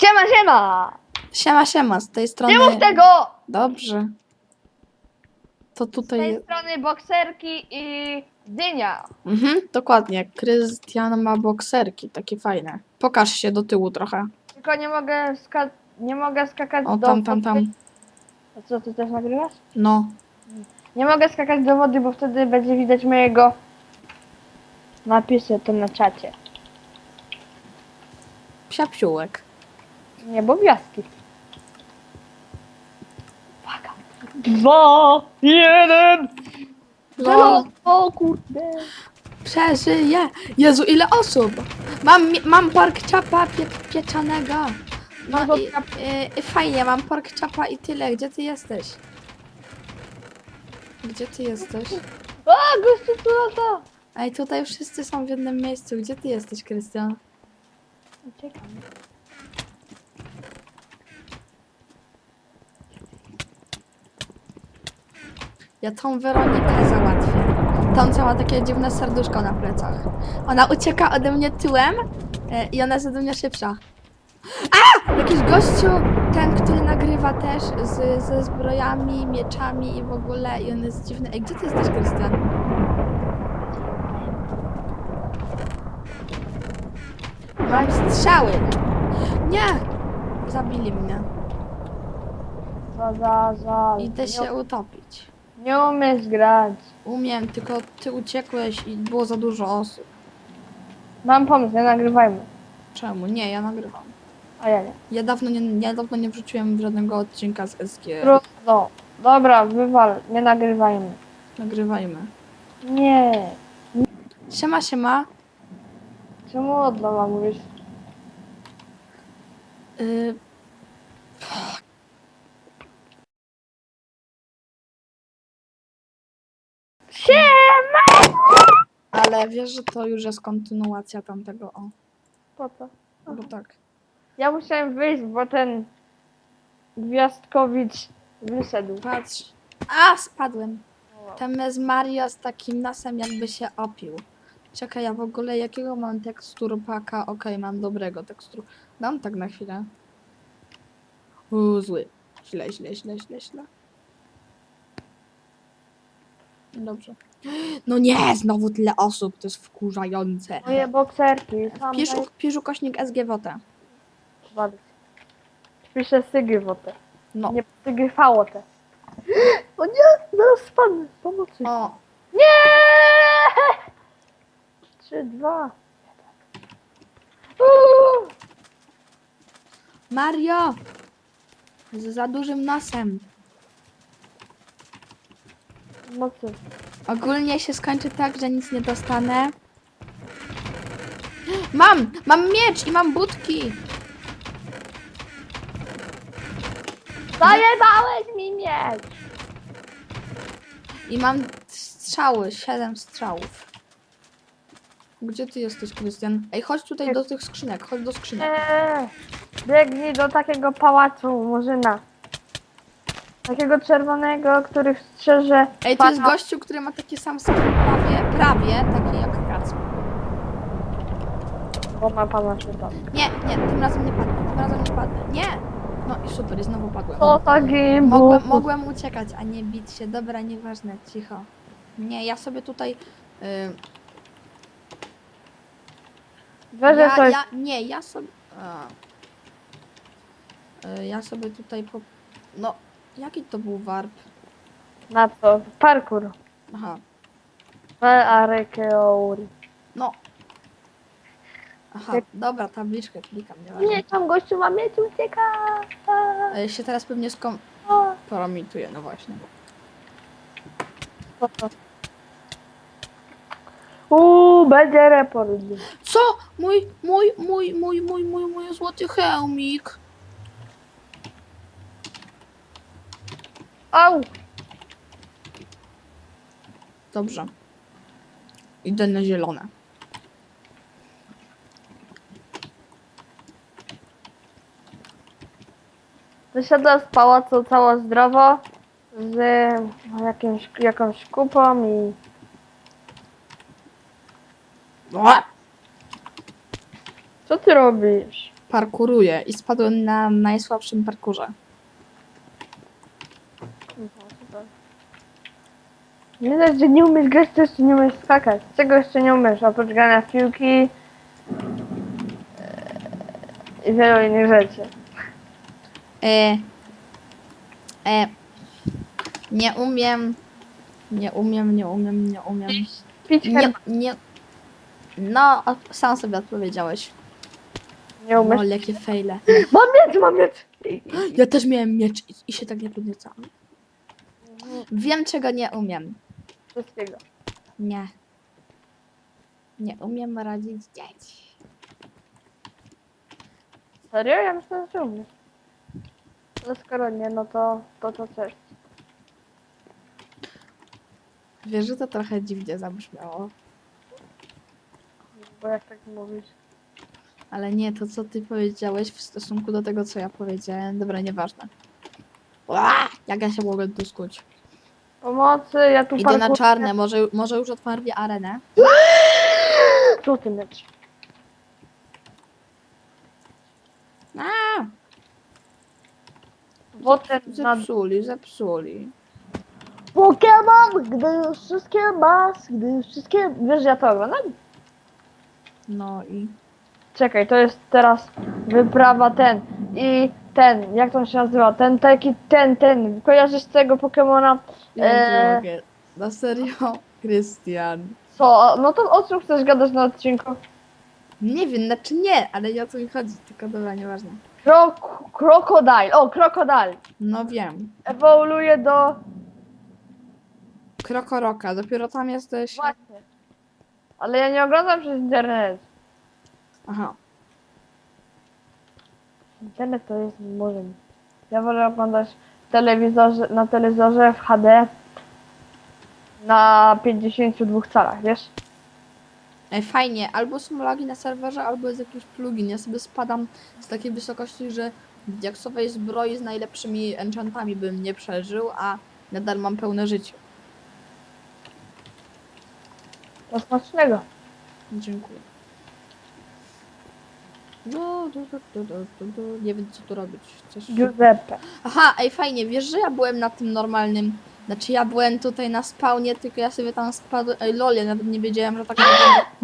Siema, siema! Siema, siema, z tej strony... Nie mów tego! Dobrze. To Z tutaj... tej strony bokserki i dynia. Mhm, dokładnie. Krystian ma bokserki, takie fajne. Pokaż się do tyłu trochę. Tylko nie mogę ska- nie mogę skakać O, do tam, tam, tam. A co, ty też nagrywasz? No. Nie mogę skakać do wody, bo wtedy będzie widać mojego napisu to na czacie. Psiapsiółek. Nie, bo gwiazdki. Uwaga. Dwa, jeden. No. O kurde. Przeżyję! Jezu, ile osób! Mam, mi- mam pork chapa pie, pieczonego. No i, i, i fajnie, mam pork chapa i tyle. Gdzie ty jesteś? Gdzie ty jesteś? O, gościu tu lata. Ej, tutaj wszyscy są w jednym miejscu. Gdzie ty jesteś, Krystian? Uciekam. Ja tą Weronikę załatwię. Tą, co ma takie dziwne serduszko na plecach. Ona ucieka ode mnie tyłem e, i ona jest ode mnie szybsza. A! Jakiś gościu, ten, który nagrywa też z, ze zbrojami, mieczami i w ogóle i on jest dziwny. Ej, gdzie ty jesteś, Krystian? Mam strzały. Nie! Zabili mnie. Za, za, za. Idę się utopić. Nie umiesz grać. Umiem, tylko ty uciekłeś i było za dużo osób. Mam pomysł, nie nagrywajmy. Czemu? Nie, ja nagrywam. A ja nie. Ja dawno nie, ja dawno nie wrzuciłem żadnego odcinka z SG. Trudno. Dobra, wywal, nie nagrywajmy. Nagrywajmy. Nie. Siema, siema. Czemu od nowa mówisz? Y... Ale wiesz, że to już jest kontynuacja tamtego, o. Po co? Bo tak. Ja musiałem wyjść, bo ten Gwiazdkowicz wyszedł. Patrz. A, spadłem. Tam jest Mario z takim nosem, jakby się opił. Czekaj, ja w ogóle jakiego mam tekstur paka? Okej, mam dobrego teksturu. Dam tak na chwilę. Uuu, zły. Źle, źle, źle, źle, źle. Dobrze. No nie, znowu tyle osób, to jest wkurzające. Moje bokserki. Sam Pisz, pisz ukośnik SGWT. Piszę Sygywotę. No. Nie Sygryfałotę. O nie, zaraz spadnę. Pomocy. O, Nie! Trzy, dwa. Uuu. Mario! Z za dużym nosem. Mocy. Ogólnie się skończy tak, że nic nie dostanę. Mam! Mam miecz i mam budki! Zajebałeś mi miecz! I mam strzały, 7 strzałów. Gdzie ty jesteś, Krystian? Ej, chodź tutaj do tych skrzynek, chodź do skrzynek. Eee, biegnij do takiego pałacu Murzyna. Takiego czerwonego, który strzeże... Ej, to jest pana- gościu, który ma taki sam skin, prawie, prawie taki jak Kacper. Bo ma pana szyba. Nie, nie, tym razem nie padnę, tym razem nie padnę. Nie! No i super, i znowu padłem. To taki Mogłem, mogłem uciekać, a nie bić się. Dobra, nieważne, cicho. Nie, ja sobie tutaj... y, Weź ja, coś. ja, nie, ja sobie... A. Y, ja sobie tutaj po... No, jaki to był warp? Na co? Parkour. Aha, Arekeouri. no. Aha, Jak- dobra, tabliczkę klikam, nieważne. Nie, tam gościu ma mieć, ucieka. Y, się teraz pewnie skom... O, Promituje, no właśnie. Uuu, będzie report. Co? Mój, mój, mój, mój, mój, mój, mój złoty hełmik. Au! Dobrze. Idę na zielone. Wyszedłem z pałacu cało zdrowo. Z jakimś, jakąś kupą i... O! Co ty robisz? parkuruję i spadłem na najsłabszym parkurze. Nie dość, że nie umiesz grać, to jeszcze nie umiesz skakać. Czego jeszcze nie umiesz? Oprócz grania w piłki eee, i wielu innych rzeczy. E, e, nie umiem, nie umiem, nie umiem, nie umiem. Pić Nie, herbatę. nie. No, a sam sobie odpowiedziałeś. Nie umiesz. No, jakie fejle. Mam miecz, mam miecz! Ja też miałem miecz i, i się tak nie podniecałam. Wiem, czego nie umiem. Wszystkiego. Nie. Nie umiem radzić dzieci. Serio? Ja myślę, że umiesz. No skoro nie, no to to, to cześć. Wiesz, że to trochę dziwnie zabrzmiało. Bo jak tak mówisz. Ale nie, to co ty powiedziałeś w stosunku do tego, co ja powiedziałem. Dobra, nieważne. Ła! Jak ja się mogę tu skuć? Pomocy, ja tu Idę na parkuję. czarne, może, może już otwarli arenę. Co ty mecz? A, na... zepsuli, zepsuli. Pokémon, gdy już wszystkie masz, gdy już wszystkie... Wiesz, ja to oglądam? No i... Czekaj, to jest teraz wyprawa ten i ten, jak to się nazywa? Ten taki, ten, ten. Kojarzysz tego Pokemona? Ja nie mogę. Na serio? Krystian. Co? No to o czym chcesz gadać na odcinku? Nie wiem, znaczy nie, ale nie o co mi chodzi, tylko dobra, nieważne. Krok, krokodil. O, krokodil. No wiem. Ewoluuje do... Krokoroka, dopiero tam jesteś. Właśnie. Ale ja nie oglądam przez internet. Aha. Internet to jest morzem. Ja wolę oglądać w telewizorze, na telewizorze w HD na 52 calach, wiesz? Ej, fajnie, albo są lagi na serwerze, albo jest jakiś plugin. Ja sobie spadam z takiej wysokości, że w diaksowej zbroi z najlepszymi enchantami bym nie przeżył, a nadal mam pełne życie. To smacznego. Dziękuję. Du, du, du, du, du, du, du. Nie wiem co tu robić. Coś... Giuseppe. Aha, ej fajnie, wiesz, że ja byłem na tym normalnym. Znaczy ja byłem tutaj na spawnie, tylko ja sobie tam spadłem. Ej lol, ja nawet nie wiedziałem, że tak.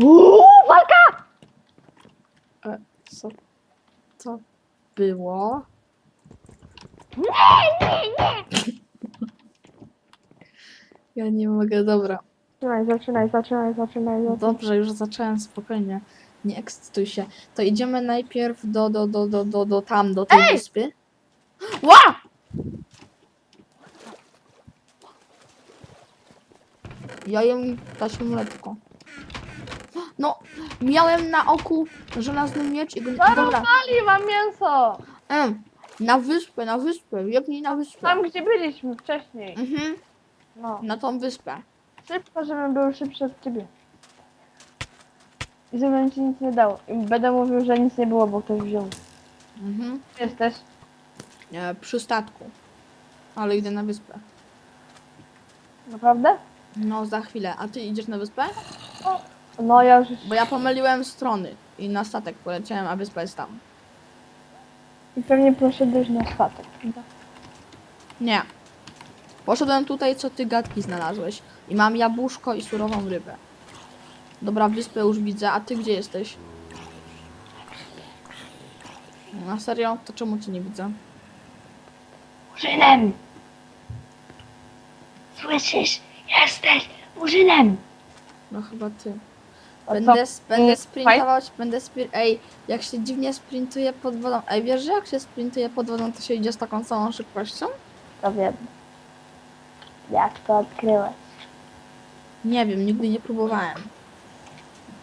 Uuu, walka! E, co to było? Ja nie mogę, dobra. Zaczynaj, zaczynaj, zaczynaj, zaczynaj. zaczynaj. Dobrze, już zacząłem spokojnie. Nie ekscytuj się. To idziemy najpierw do, do, do, do, do, do tam, do tej wyspy. Ła! Ja jem taśmą letko. No, miałem na oku żelazny miecz i go... Dobra. Zarąbali, mam mięso! Em, na wyspę, na wyspę, biegnij na wyspę. Tam, gdzie byliśmy wcześniej. Mhm, No. na tą wyspę. Szybko, żebym był szybszy od ciebie. I żebym ci nic nie dał. I będę mówił, że nic nie było, bo ktoś wziął. Mhm. Jesteś? E, przy statku. Ale idę na wyspę. Naprawdę? No, za chwilę. A ty idziesz na wyspę? No ja już... Bo ja pomyliłem strony i na statek poleciałem, a wyspa jest tam. I pewnie poszedłeś na statek. Nie. Poszedłem tutaj, co ty gadki znalazłeś. I mam jabłuszko i surową rybę. Dobra, wyspę już widzę, a ty gdzie jesteś? Na serio? To czemu cię nie widzę? Murzynem! Słyszysz? Jesteś murzynem! No chyba ty. Będę, s- będę Mm, sprintować, będę spri- Ej, jak się dziwnie sprintuje pod wodą. Ej, wiesz, że jak się sprintuje pod wodą, to się idzie z taką samą szybkością? To wiem. Jak to odkryłeś? Nie wiem, nigdy nie próbowałem.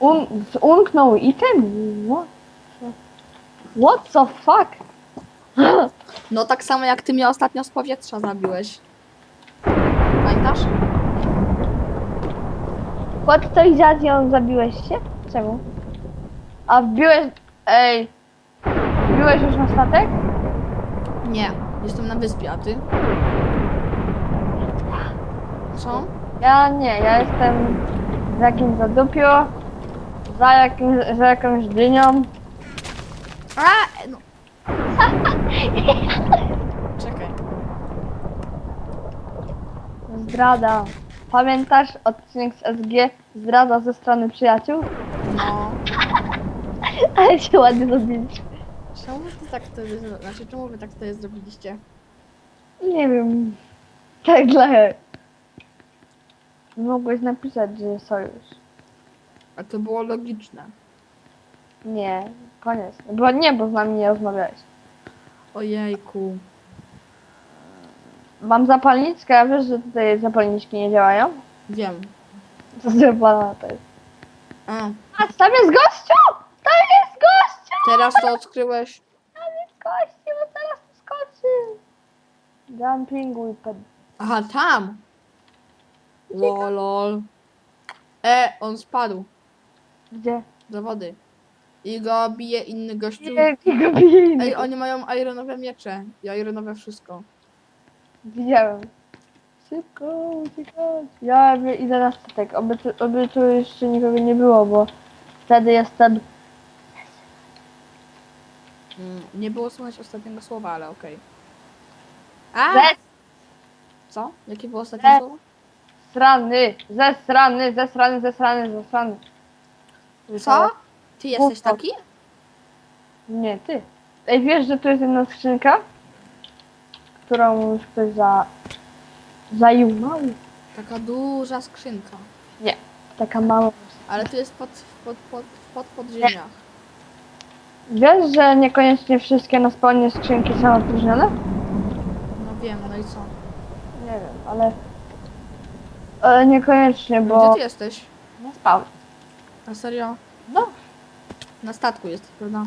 Un unknął item? What? What the fuck? No tak samo jak ty mnie ostatnio z powietrza zabiłeś. Pamiętasz? Pod to i za nią zabiłeś się? Czemu? A wbiłeś... Ej... Wbiłeś już na statek? Nie, jestem na wyspie, a ty? Co? Ja nie, ja jestem w jakimś zadupiu. Za, jakim, za jakąś dynią. A, Czekaj. Zdrada. Pamiętasz odcinek z SG? Zdrada ze strony przyjaciół? No. Ale się ładnie zrobiliśmy. Czemu ty tak wtedy, zro- znaczy czemu wy tak wtedy zrobiliście? Nie wiem. Tak dla... Mogłeś napisać, że sojusz. A to było logiczne. Nie, koniec. Bo nie, bo z nami nie rozmawiałeś. Ojejku. Mam zapalniczkę, a wiesz, że tutaj zapalniczki nie działają? Wiem. Co zapala to jest? A, A, tam jest gościu! Tam jest gościu! teraz to odkryłeś. Tam jest gościu, bo teraz tu skoczy. Jumping weapon. Aha, tam. Lolol. E, on spadł Gdzie? do wody. I go bije inny gościu. Jaki go bije. Ej, oni mają ironowe miecze. I ironowe wszystko. Widziałem. Szybko, uciekać. Ja wie- idę na statek. Oby tu, oby tu jeszcze nikogo nie było, bo wtedy jestem... Mm, nie było słychać ostatniego słowa, ale okej. A! Co? Jakie było ostatnie Ze- słowo? Zesrany, zesrany, zesrany, zesrany, zesrany. Co? Ty jesteś taki? Nie, ty. Ej, wiesz, że tu jest jedna skrzynka? Którą już ktoś za... zajumał? Taka duża skrzynka. Taka mała. Ale tu jest pod, pod, pod, pod podziemiach. Wiesz, że niekoniecznie wszystkie na spawnie skrzynki są opróżnione? No wiem, no i co? Nie wiem, ale... Ale niekoniecznie, Gdzie bo... ty jesteś? Nie spawn. Na serio? No. Na statku jesteś, prawda?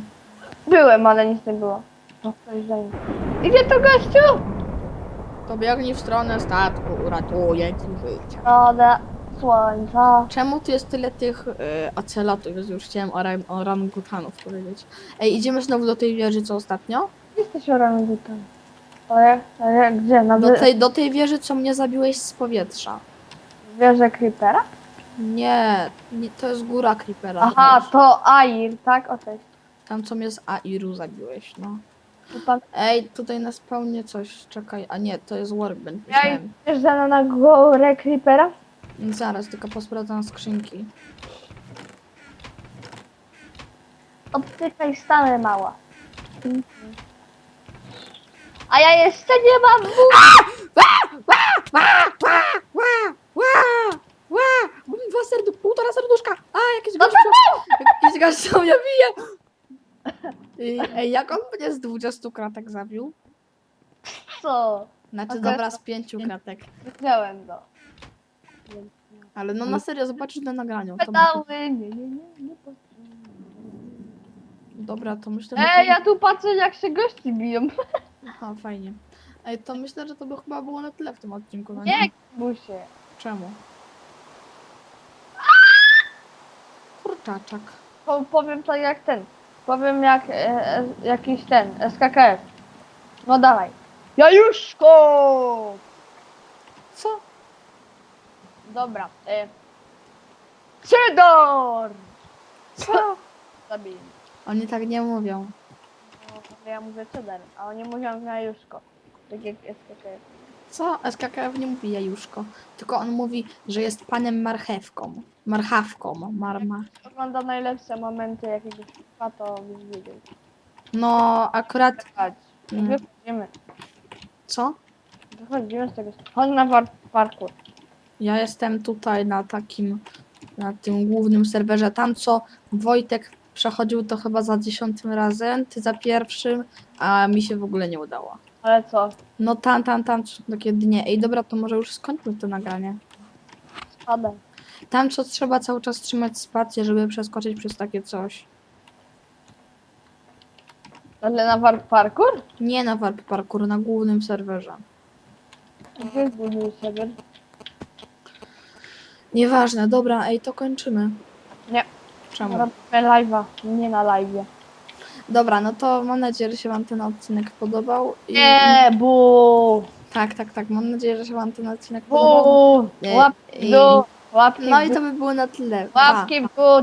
Byłem, ale nic nie było. No, za nim. Idzie tu gościu! To biegnij w stronę statku, uratuje ci życie. Woda, słońca. Czemu tu jest tyle tych y, ocelotów? Jezu, Już chciałem orang- orangutanów powiedzieć. Ej, idziemy znowu do tej wieży, co ostatnio? Jesteś orangutan. A jak, a jak gdzie? Na Do wy... tej, do tej wieży, co mnie zabiłeś z powietrza. wieżę Creepera? Nie, nie to jest góra Creepera. Aha, to Air, tak? O tej. Tam, co mnie z Airu zabiłeś, no. To. Ej, tutaj na spawnie coś, czekaj, a nie, to jest workbench, Ja myślałem. idziesz za na górę Creepera? Zaraz, tylko posprawdzam skrzynki. Odtykaj stanę mała. A ja jeszcze nie mam wód. Ła, ła, ła, ła, ła, dwa serdu, półtora serduszka, a jakieś No gościu, jakiś gościu mnie bije. Ej, Ej, jak on mnie z 20 kratek zabił? Co? Znaczy, Okej. dobra, z pięciu kratek. Widziałem to. Ale no na serio, zobaczysz na nagraniu. To Pedały, nie, nie, nie, nie. po- Dobra, to myślę, że... Ej, ja tu patrzę jak się gości biją. Aha, fajnie. Ej, to myślę, że to by chyba było na tyle w tym odcinku, no Nie, busie. Czemu? Kurczaczek. Po, powiem tak jak ten. Powiem jak e, e, jakiś ten, SKKF. No dawaj. Jajuszko! Co? Dobra. E, Cedar! Co? Zabiję. Oni tak nie mówią. No, ja mówię cedar, a oni mówią jajuszko. Tak jak SKKF. Co? SKKF nie mówi jajuszko. Tylko on mówi, że jest panem marchewką. Marchawką. Marma. Ogląda najlepsze momenty jakiegoś filmu, to byś wiedział. No, akurat... Chodź. Mm. Wychodzimy. Co? Wychodzimy z tego. Chodź na war- parkour. Ja jestem tutaj na takim... Na tym głównym serwerze. Tam, co Wojtek przechodził to chyba za dziesiątym razem, ty za pierwszym, a mi się w ogóle nie udało. Ale co? No tam, tam, tam, są takie dnie. Ej, dobra, to może już skończmy to nagranie. Spadaj. Tam, co trzeba cały czas trzymać spację, żeby przeskoczyć przez takie coś. Ale na war- parkour? Nie na warp parkour, na głównym serwerze. Gdzie jest główny serwer? Nieważne, dobra, ej, to kończymy. Nie. Czemu? Robimy live'a, nie na live'ie. Dobra, no to mam nadzieję, że się wam ten odcinek podobał. I... Nie, bu! Tak, tak, tak, mam nadzieję, że się wam ten odcinek podobał. W i- dół, łapki No w i to by było na tyle. Pa. łapki w